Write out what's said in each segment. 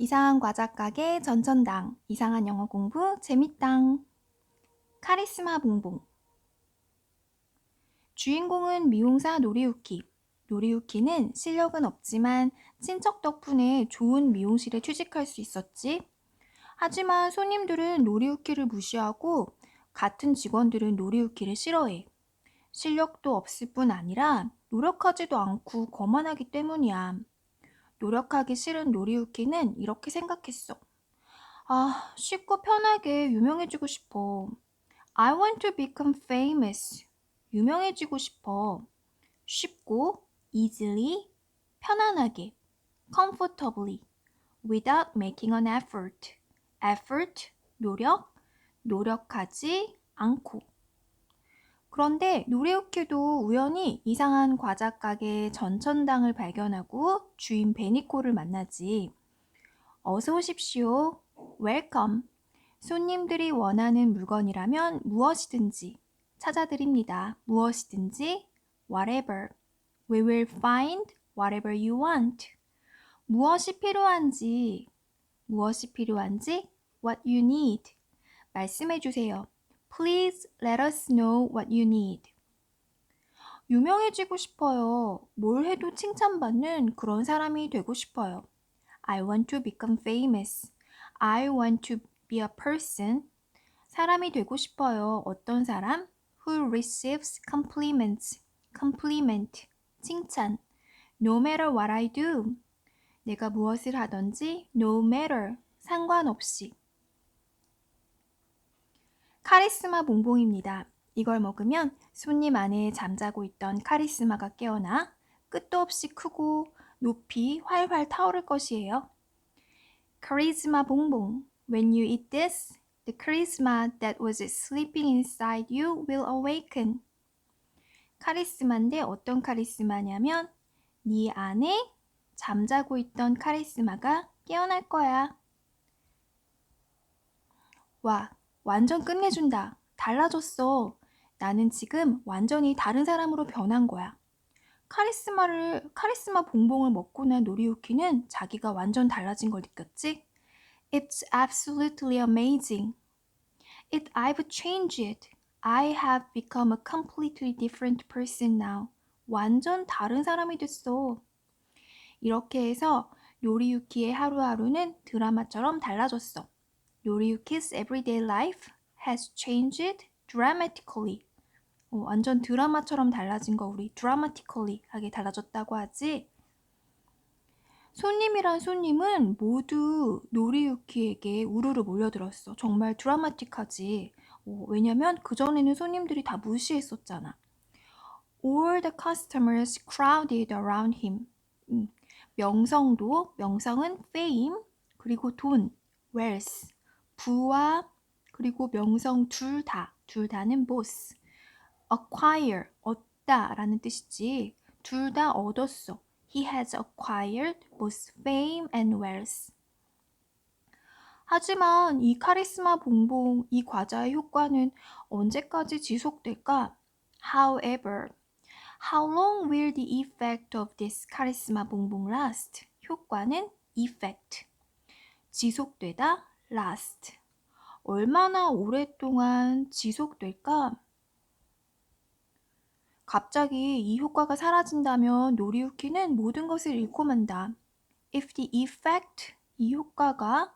이상한 과자 가게 전천당 이상한 영어 공부 재밌당 카리스마 봉봉 주인공은 미용사 노리우키 노리우키는 실력은 없지만 친척 덕분에 좋은 미용실에 취직할 수 있었지. 하지만 손님들은 노리우키를 무시하고 같은 직원들은 노리우키를 싫어해. 실력도 없을 뿐 아니라 노력하지도 않고 거만하기 때문이야. 노력하기 싫은 노리우키는 이렇게 생각했어. 아, 쉽고 편하게 유명해지고 싶어. I want to become famous. 유명해지고 싶어. 쉽고, easily, 편안하게, comfortably, without making an effort. effort, 노력, 노력하지 않고. 그런데 노래우키도 우연히 이상한 과자 가게 전천당을 발견하고 주인 베니코를 만나지. 어서 오십시오. 웰컴. 손님들이 원하는 물건이라면 무엇이든지 찾아드립니다. 무엇이든지 whatever. We will find whatever you want. 무엇이 필요한지 무엇이 필요한지 what you need. 말씀해 주세요. Please let us know what you need. 유명해지고 싶어요. 뭘 해도 칭찬받는 그런 사람이 되고 싶어요. I want to become famous. I want to be a person. 사람이 되고 싶어요. 어떤 사람? Who receives compliments. compliment. 칭찬. No matter what I do. 내가 무엇을 하든지 no matter. 상관없이. 카리스마 봉봉입니다. 이걸 먹으면 손님 안에 잠자고 있던 카리스마가 깨어나 끝도 없이 크고 높이 활활 타오를 것이에요. 카리스마 봉봉. When you eat this, the charisma that was sleeping inside you will awaken. 카리스마인데 어떤 카리스마냐면 네 안에 잠자고 있던 카리스마가 깨어날 거야. 와, 완전 끝내준다. 달라졌어. 나는 지금 완전히 다른 사람으로 변한 거야. 카리스마를, 카리스마 봉봉을 먹고 난 노리우키는 자기가 완전 달라진 걸 느꼈지? It's absolutely amazing. It, I've changed it. I have become a completely different person now. 완전 다른 사람이 됐어. 이렇게 해서 요리유키의 하루하루는 드라마처럼 달라졌어. 요리유키's everyday life has changed dramatically. 어, 완전 드라마처럼 달라진 거 우리 dramatically 하게 달라졌다고 하지. 손님이란 손님은 모두 노리유키에게 우르르 몰려들었어. 정말 드라마틱하지. 어, 왜냐면 그전에는 손님들이 다 무시했었잖아. All the customers crowded around him. 음, 명성도, 명성은 fame, 그리고 돈, wealth, 부와 그리고 명성 둘 다, 둘 다는 boss. acquire, 얻다 라는 뜻이지. 둘 다 얻었어. He has acquired both fame and wealth. 하지만 이 카리스마 봉봉, 이 과자의 효과는 언제까지 지속될까? However, how long will the effect of this charisma 봉봉 last? 효과는 effect. 지속되다, last. 얼마나 오랫동안 지속될까? 갑자기 이 효과가 사라진다면 노리우키는 모든 것을 잃고 만다. If the effect, 이 효과가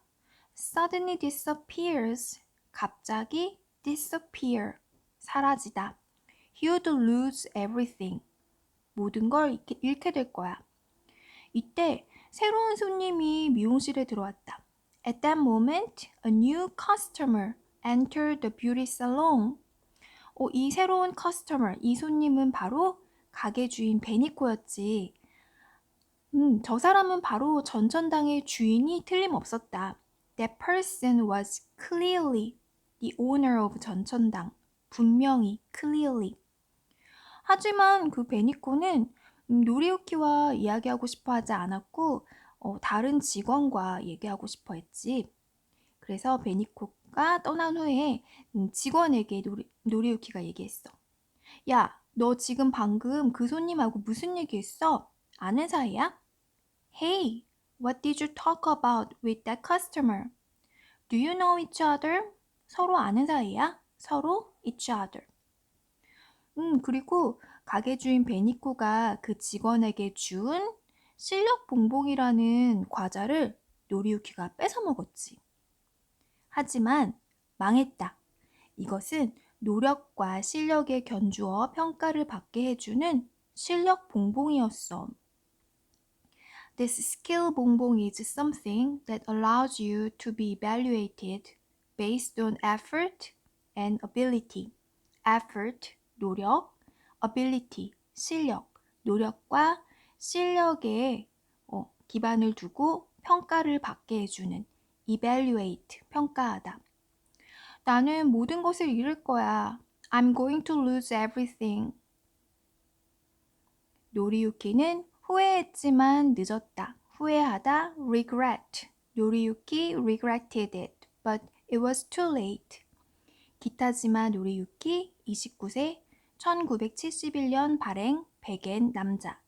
suddenly disappears, 갑자기 disappear, 사라지다. Would lose everything, 모든 걸 잃게 될 거야. 이때 새로운 손님이 미용실에 들어왔다. At that moment, a new customer entered the beauty salon. 어, 이 새로운 customer, 이 손님은 바로 가게 주인 베니코였지. 음, 저 사람은 바로 전천당의 주인이 틀림없었다. That person was clearly the owner of 전천당. 분명히, clearly. 하지만 그 베니코는 음, 노리우키와 이야기하고 싶어 하지 않았고, 어, 다른 직원과 얘기하고 싶어 했지. 그래서 베니코가 떠난 후에 음, 직원에게 노리, 노리우키가 얘기했어. 야, 너 지금 방금 그 손님하고 무슨 얘기했어? 아는 사이야? Hey, What did you talk about with that customer? Do you know each other? 서로 아는 사이야? 서로 each other. 음, 그리고 가게 주인 베니코가 그 직원에게 준 실력 봉봉이라는 과자를 요리유키가 뺏어 먹었지. 하지만 망했다. 이것은 노력과 실력에 견주어 평가를 받게 해주는 실력 봉봉이었어. This skill 봉봉 is something that allows you to be evaluated based on effort and ability. effort, 노력, ability, 실력, 노력과 실력에 어, 기반을 두고 평가를 받게 해주는 evaluate, 평가하다. 나는 모든 것을 잃을 거야. I'm going to lose everything. 노리유키는 후회했지만 늦었다. 후회하다 regret. 노리유키 regretted it, but it was too late. 기타지마 노리유키 29세 1971년 발행 백엔 남자